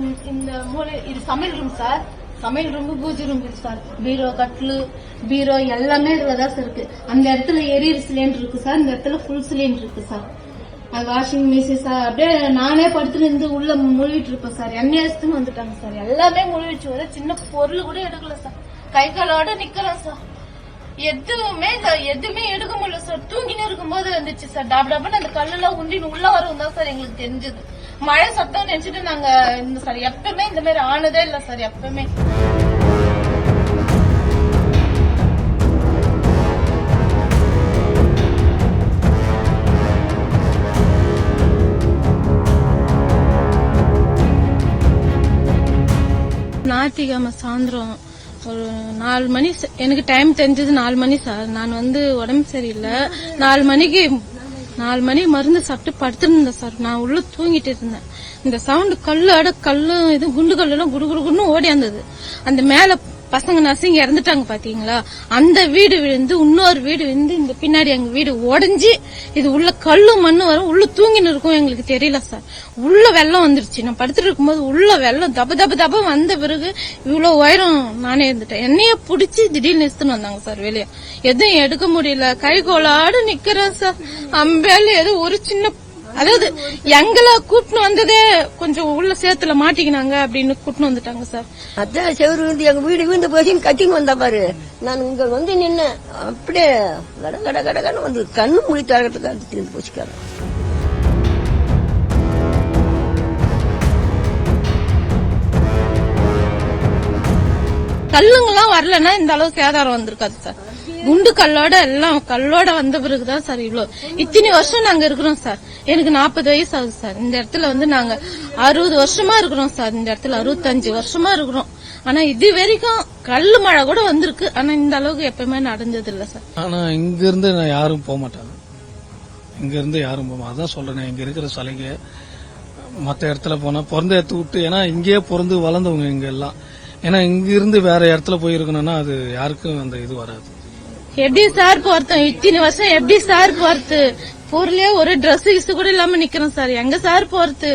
இந்த மூலை இது சமையல் ரூம் சார் சமையல் ரூம் பூஜை ரூம் இருக்கு சார் பீரோ கட்லு பீரோ எல்லாமே இதுல தான் சார் இருக்கு. அந்த இடத்துல எரியர் சிலிண்டர் இருக்கு சார் இந்த இடத்துல ஃபுல் சிலிண்டர் இருக்கு சார் அது வாஷிங் மிஷின் சார் அப்படியே நானே படுத்துட்டு இருந்து உள்ள முழுவிட்டு இருப்பேன் சார் எண்ணெய் எடுத்துன்னு வந்துட்டாங்க சார் எல்லாமே முழுவிச்சு வர சின்ன பொருள் கூட எடுக்கல சார் கை காலோட நிக்கிறேன் சார் எதுவுமே சார் எதுவுமே எடுக்க முடியல சார் தூங்கின்னு இருக்கும்போது வந்துச்சு சார் டப் டப்னு அந்த கல்லெல்லாம் உண்டின்னு உள்ள வரும் தான் சார் எங்களுக்கு தெரிஞ்சது. மழை சத்தம் நினைச்சிட்டு நாங்க இந்த சார் எப்பவுமே இந்த மாதிரி ஆனதே இல்ல சார் எப்பவுமே. ஞாயிற்றுக்கிழமை சாயந்தரம் ஒரு நாலு மணி எனக்கு டைம் தெரிஞ்சது நாலு மணி சார். நான் வந்து உடம்பு சரியில்லை. நாலு மணிக்கு நாலு மணி மருந்து சாப்பிட்டு படுத்துருந்தேன் சார். நான் உள்ள தூங்கிட்டு இருந்தேன். இந்த சவுண்டு கல்லு அட கல்லு இது குண்டு கல்லு எல்லாம் குடு குடு குடுன்னு ஓடியாந்தது அந்த மேல பசங்க நர்சிங்க இறந்துட்டாங்க பாத்தீங்களா? அந்த வீடு விழுந்து இன்னொரு வீடு விழுந்து இந்த பின்னாடி எங்க வீடு உடஞ்சி இது உள்ள கல்லு மண்ணு வரும் உள்ள தூங்கின்னு இருக்கும் எங்களுக்கு தெரியல சார். உள்ள வெள்ளம் வந்துருச்சு. நான் படுத்துட்டு இருக்கும்போது உள்ள வெள்ளம் தப தப தப வந்த பிறகு இவ்வளவு உயரம் நானே இருந்துட்டேன். என்னைய புடிச்சு திடீர்னு எடுத்துன்னு வந்தாங்க சார் வெளியே. எதுவும் எடுக்க முடியல. கை கோலாடு நிக்கிறேன் சார். அம்பேல ஏதோ ஒரு சின்ன அதாவது எங்களை கூட்டின்னு வந்ததே கொஞ்சம் உள்ள சேத்துல மாட்டிக்கினாங்க அப்படின்னு கூட்டின்னு வந்துட்டாங்க சார். அதான் செவரு வந்து எங்க வீடு வீண்டு போய் கட்டின்னு வந்தா பாரு. நான் இங்க வந்து நின்னேன். அப்படியே கட கட கட கடன்னு வந்து கண்ணு முடி தரத்துக்கு அது திருந்து போச்சுக்காரன் கல்லுங்கெல்லாம் வரலன்னா இந்த அளவு சேதாரம் வந்திருக்காது சார். குண்டு கல்லோட எல்லாம் கல்லோட வந்த பிறகுதான் சார் இவ்வளோ இத்தனை வருஷம் நாங்க இருக்கிறோம் சார். எனக்கு நாற்பது வயசு ஆகுது சார். இந்த இடத்துல வந்து நாங்க அறுபது வருஷமா இருக்கிறோம் சார். இந்த இடத்துல அறுபத்தஞ்சு வருஷமா இருக்கிறோம். ஆனா இது வரைக்கும் கல்லு மழை கூட வந்திருக்கு. ஆனா இந்த அளவுக்கு எப்பயுமே நடந்தது இல்ல சார். ஆனா இங்க இருந்து நான் யாரும் போக மாட்டாங்க. இங்க இருந்து யாரும் போக அதான் சொல்றேன் இங்க இருக்கிற சிலைங்க மத்த இடத்துல போனா பிறந்த எடுத்து விட்டு ஏன்னா இங்கேயே பிறந்து வளர்ந்தவங்க இங்க எல்லாம் ஏன்னா இங்க இருந்து வேற இடத்துல போயிருக்கணும்னா அது யாருக்கும் அந்த இது வராது. எப்படி சார் போறது இத்தனை வருஷம் எப்படி சார் போறது பொருளே ஒரு ட்ரெஸ் இசு கூட இல்லாம நிக்கிறோம் சார். எங்க சார் போறது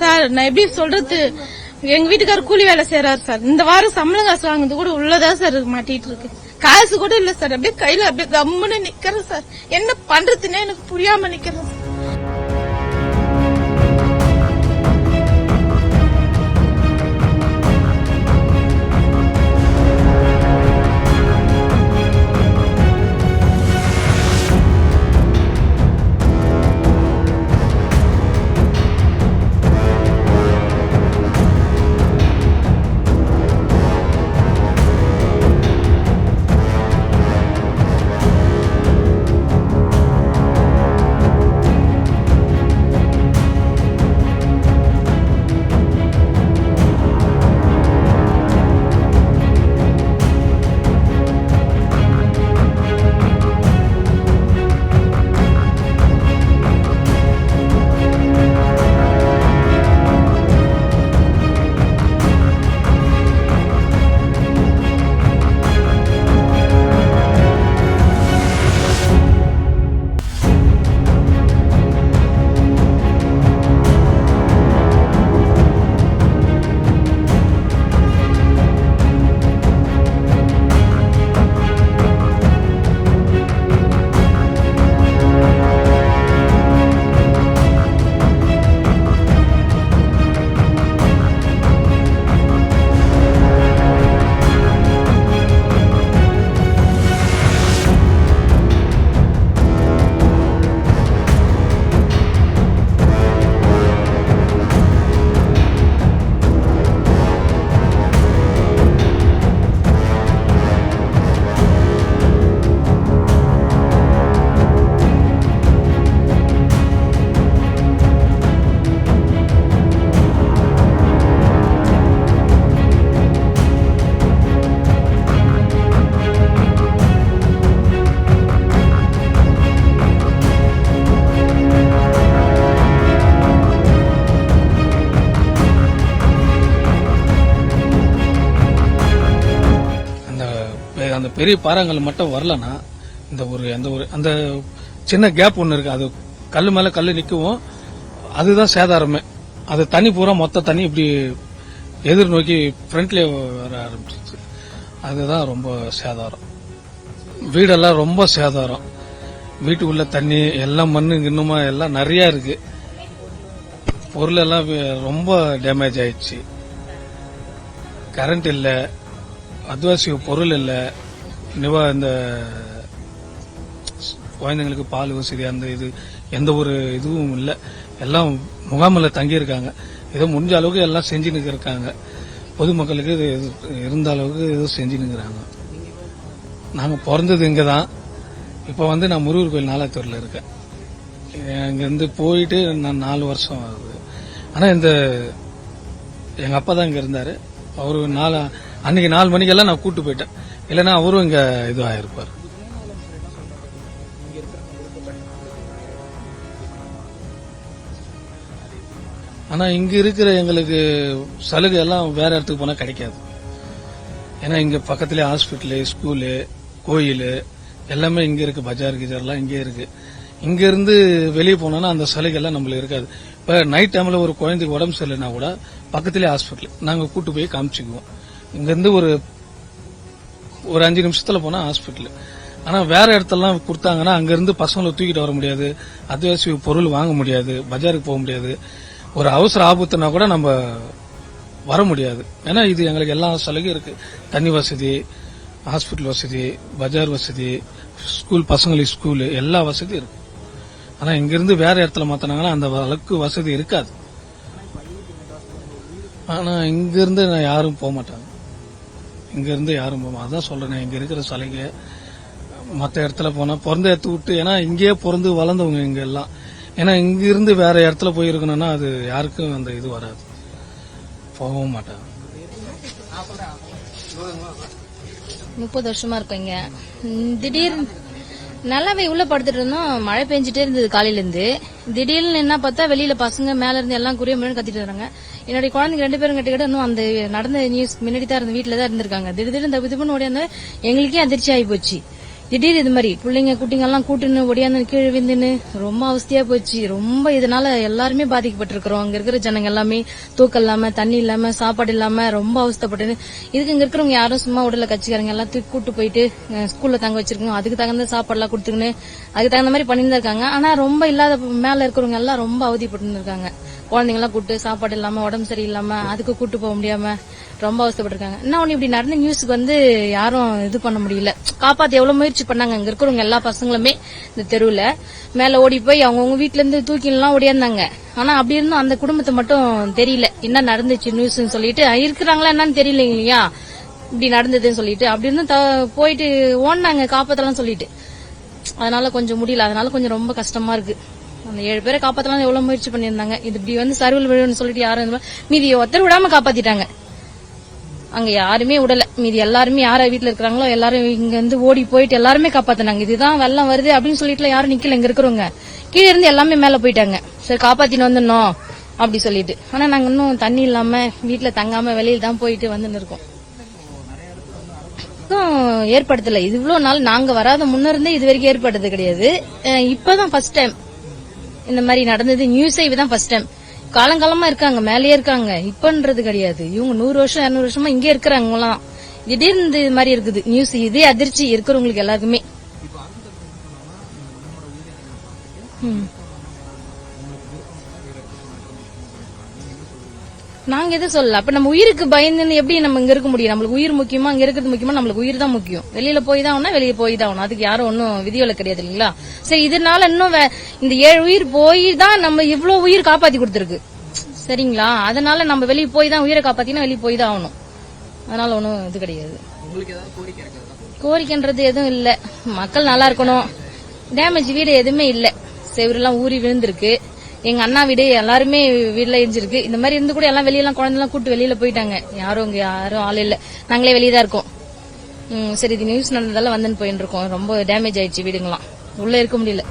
சார் நான் எப்படி சொல்றது? எங்க வீட்டுக்காரர் கூலி வேலை செய்யறாரு சார். இந்த வாரம் சம்பளம் காசு வாங்குறது கூட உள்ளதா சார் மாட்டிட்டு இருக்கு. காசு கூட இல்ல சார். அப்படியே கையில அப்படியே கம்முன்னு நிக்கிறேன் சார். என்ன பண்றதுன்னே எனக்கு புரியாம நிக்கிறேன் அந்த பெரிய பாறாங்கல் மட்டும் வரலன்னா இந்த ஒரு அந்த ஒரு அந்த சின்ன கேப் ஒன்று இருக்கு. அது கல் மேல கல் நிற்கவும் அதுதான் சேதாரமே. அது தண்ணி பூரா மொத்த தண்ணி இப்படி எதிர் நோக்கி ஃப்ரண்ட்ல வர ஆரம்பிச்சிச்சு அதுதான் ரொம்ப சேதாரம். வீடெல்லாம் ரொம்ப சேதாரம். வீட்டுக்குள்ள தண்ணி எல்லாம் மண்ணு இன்னுமா எல்லாம் நிறைய இருக்கு. பொருள் எல்லாம் ரொம்ப டேமேஜ் ஆயிடுச்சு. கரண்ட் இல்லை. அத்வாசிய பொருள் இல்லை. நிவா இந்த குழந்தைங்களுக்கு பால் வசதி அந்த இது எந்த ஒரு இதுவும் இல்லை. எல்லாம் முகாமில் தங்கியிருக்காங்க. ஏதோ முடிஞ்ச அளவுக்கு எல்லாம் செஞ்சுன்னு இருக்காங்க. பொதுமக்களுக்கு இது இருந்த அளவுக்கு ஏதோ செஞ்சுன்னு இருக்கிறாங்க பிறந்தது இங்கே தான் இப்போ வந்து நான் முருகர் கோயில் நாலாத்தூரில் இருக்கேன். இங்கேருந்து போயிட்டு நான் நாலு வருஷம் ஆகுது. ஆனால் இந்த எங்கள் அப்பா தான் இங்கே இருந்தார். அவர் நாலு அன்னைக்கு நாலு மணிக்கெல்லாம் நான் கூட்டு போயிட்டேன். இல்லைன்னா அவரும் இங்க இது ஆயிருப்பார் ஆனா இங்க இருக்கிற எங்களுக்கு சலுகை எல்லாம் வேற இடத்துக்கு போனா கிடைக்காது. ஏன்னா இங்க பக்கத்திலே ஹாஸ்பிட்டலு ஸ்கூலு கோயில் எல்லாமே இங்க இருக்கு. பஜார் கிஜார்லாம் இங்கே இருக்கு. இங்க இருந்து வெளியே போனோம்னா அந்த சலுகை எல்லாம் நம்மளுக்கு இருக்காது. இப்ப நைட் டைம்ல ஒரு குழந்தைக்கு உடம்பு சரியில்லைனா கூட பக்கத்திலே ஹாஸ்பிட்டல். நாங்க கூட்டு போய் காமிச்சுக்குவோம். இங்கேருந்து ஒரு ஒரு அஞ்சு நிமிஷத்துல போனா ஹாஸ்பிட்டல் ஆனா வேற இடத்தெல்லாம் கொடுத்தாங்கன்னா அங்கேருந்து பசங்களை தூக்கிட்டு வர முடியாது. அத்தியாவசிய பொருள் வாங்க முடியாது. பஜாருக்கு போக முடியாது. ஒரு அவசர ஆபத்துனா கூட நம்ம வர முடியாது. ஏன்னா இது எங்களுக்கு எல்லா சலுகையும் இருக்கு. தண்ணி வசதி ஹாஸ்பிட்டல் வசதி பஜார் வசதி ஸ்கூல் பசங்களுக்கு ஸ்கூலு எல்லா வசதியும் இருக்கு. ஆனா இங்கிருந்து வேற இடத்துல மாத்தினாங்கன்னா அந்த அளவுக்கு வசதி இருக்காது. ஆனா இங்கிருந்து நான் யாரும் போக மாட்டாங்க. இங்கேருந்து யாரும் போக அதான் சொல்றேன் இங்க இருக்கிற சிலைகள் மற்ற இடத்துல போனால் பிறந்த எடுத்து விட்டு ஏன்னா இங்கேயே பிறந்து வளர்ந்தவங்க இங்க எல்லாம். ஏன்னா இங்கேருந்து வேற இடத்துல போயிருக்கணும்னா அது யாருக்கும் அந்த இது வராது. போகவும் மாட்டாங்க. முப்பது வருஷமா இருக்கும் இங்க ம், திடீர் நல்லாவே உள்ள படுத்துட்டு இருந்தோம். மழை பெஞ்சிட்டே இருந்தது காலையில இருந்து திடீர்னு என்ன பார்த்தா வெளியில பசங்க மேல இருந்து எல்லாம் குறிய முன்னாடி கத்திட்டு வராங்க. என்னுடைய குழந்தைங்க ரெண்டு பேரும் கிட்ட இன்னும் அந்த நடந்த நியூஸ் முன்னாடி தான் இருந்த வீட்டில் தான் இருந்திருக்காங்க. திடீர்னு தப்பு தப்புன்னு ஓடியாந்து எங்களுக்கே அதிர்ச்சி ஆகி போச்சு. திடீர் இது மாதிரி பிள்ளைங்க குட்டிங்க எல்லாம் கூட்டுன்னு ஒடியாந்து கீழே விந்துன்னு ரொம்ப அவஸ்தியா போச்சு. ரொம்ப இதனால எல்லாருமே பாதிக்கப்பட்டிருக்கிறோம். அங்க இருக்கிற ஜனங்க எல்லாமே தூக்கம் இல்லாம தண்ணி இல்லாம சாப்பாடு இல்லாம ரொம்ப அவஸ்தப்பட்டு இதுக்கு இங்க இருக்கிறவங்க யாரும் சும்மா உடல கட்சிக்காரங்க எல்லாம் தூக்கி கூட்டு போயிட்டு ஸ்கூல்ல தங்க வச்சிருக்கோம் அதுக்கு தகுந்த சாப்பாடு எல்லாம் கொடுத்துக்கின்னு அதுக்கு தகுந்த மாதிரி பண்ணிட்டு இருக்காங்க ஆனா ரொம்ப இல்லாத மேல இருக்கிறவங்க எல்லாம் ரொம்ப அவதிப்பட்டு இருக்காங்க குழந்தைங்களாம் கூப்பிட்டு கூட்டு சாப்பாடு இல்லாம உடம்பு சரியில்லாம அதுக்கு கூட்டு போக முடியாம ரொம்ப அவஸ்தைப்பட்டிருக்காங்க. என்ன ஒண்ணு இப்படி நடந்த நியூஸுக்கு வந்து யாரும் இது பண்ண முடியல. காப்பாத்த எவ்வளவு முயற்சி பண்ணாங்க. அங்க இருக்கிறவங்க எல்லா பசங்களுமே இந்த தெருவுல. மேல ஓடி போய் அவங்கவுங்க வீட்டுல இருந்து தூக்கிலாம் ஓடியாந்தாங்க. ஆனா அப்படி இருந்தும் அந்த குடும்பத்தை மட்டும் தெரியல. என்ன நடந்துச்சு நியூஸ்னு சொல்லிட்டு இருக்கிறாங்களா என்னன்னு தெரியல இல்லையா? இப்படி நடந்ததுன்னு சொல்லிட்டு. அப்படி இருந்தும் போயிட்டு ஓடினாங்க காப்பாத்தலாம் சொல்லிட்டு. அதனால கொஞ்சம் முடியல. அதனால கொஞ்சம் ரொம்ப கஷ்டமா இருக்கு. அந்த ஏழு பேரை காப்பாத்தலாம் எவ்வளவு முயற்சி பண்ணியிருந்தாங்க. இது இப்படி வந்து சர்வல் விழுன்னு சொல்லிட்டு யாரும் மீதி ஒருத்தர் விடாம காப்பாத்திட்டாங்க. அங்க யாருமே விடல. மீதி எல்லாருமே யார வீட்டுல இருக்கிறாங்களோ எல்லாரும் இங்க இருந்து ஓடி போயிட்டு எல்லாருமே காப்பாத்தினாங்க. இதுதான் வெள்ளம் வருது அப்படின்னு சொல்லிட்டு யாரும் நிக்கல. இங்க இருக்கிறவங்க. கீழே இருந்து எல்லாமே மேல போயிட்டாங்க. சரி காப்பாத்தின்னு வந்துடணும் அப்படி சொல்லிட்டு. ஆனா நாங்க இன்னும் தண்ணி இல்லாம வீட்டுல தங்காம வெளியில தான் போயிட்டு வந்துன்னு இருக்கோம். இன்னும் ஏற்படுத்தல. இது இவ்வளவு நாள் நாங்க வராத முன்னிருந்தே இது வரைக்கும் ஏற்படுறது கிடையாது. இப்பதான் ஃபர்ஸ்ட் டைம் இந்த மாதிரி நடந்தது. நியூஸே இதுதான் ஃபர்ஸ்ட் டைம் காலங்காலமா இருக்காங்க மேலேயே இருக்காங்க. இப்பன்றது கிடையாது. இவங்க நூறு வருஷம் இருநூறு வருஷமா இங்கே இருக்கிறாங்க எல்லாம் திடீர்னு இது மாதிரி இருக்குது. நியூஸ் இதே அதிர்ச்சி இருக்கிறவங்களுக்கு எல்லாருக்குமே. ம். நாங்க எதுவும் சொல்லல. அப்ப நம்ம உயிருக்கு பயந்துன்னு எப்படி நம்ம இங்க இருக்க முடியும்? நம்மளுக்கு உயிர் முக்கியமா அங்க இருக்கிறது முக்கியமா நம்மளுக்கு உயிர் தான் முக்கியம். வெளியில போய் தான் ஆகணும் வெளியே போய் தான் ஆகணும். அதுக்கு யாரும் ஒன்னும் விதியோல கிடையாது இல்லைங்களா? சரி இதனால இன்னும் இந்த ஏழு உயிர் போய் தான் நம்ம இவ்வளவு உயிர் காப்பாத்தி கொடுத்துருக்கு. சரிங்களா? அதனால நம்ம வெளியே போய் தான் உயிரை காப்பாத்தினா வெளியே போய் தான் ஆகணும். அதனால ஒன்றும் இது கிடையாது. கோரிக்கைன்றது எதுவும் இல்ல. மக்கள் நல்லா இருக்கணும். டேமேஜ் வீடு எதுவுமே இல்ல. செவரெல்லாம் ஊறி விழுந்திருக்கு. எங்க அண்ணா வீடு எல்லாருமே வீடுல எரிஞ்சிருக்கு. இந்த மாதிரி இருந்து கூட எல்லாம் வெளியெல்லாம் குழந்தைலாம் கூட்டு வெளியில போயிட்டாங்க. யாரும் இங்க யாரும் ஆள் இல்ல. நாங்களே வெளியே தான் இருக்கோம். சரி இது நியூஸ் நடந்ததால வந்துன்னு போயிட்டு இருக்கோம். ரொம்ப டேமேஜ் ஆயிடுச்சு வீடுங்களாம் உள்ள இருக்க முடியல.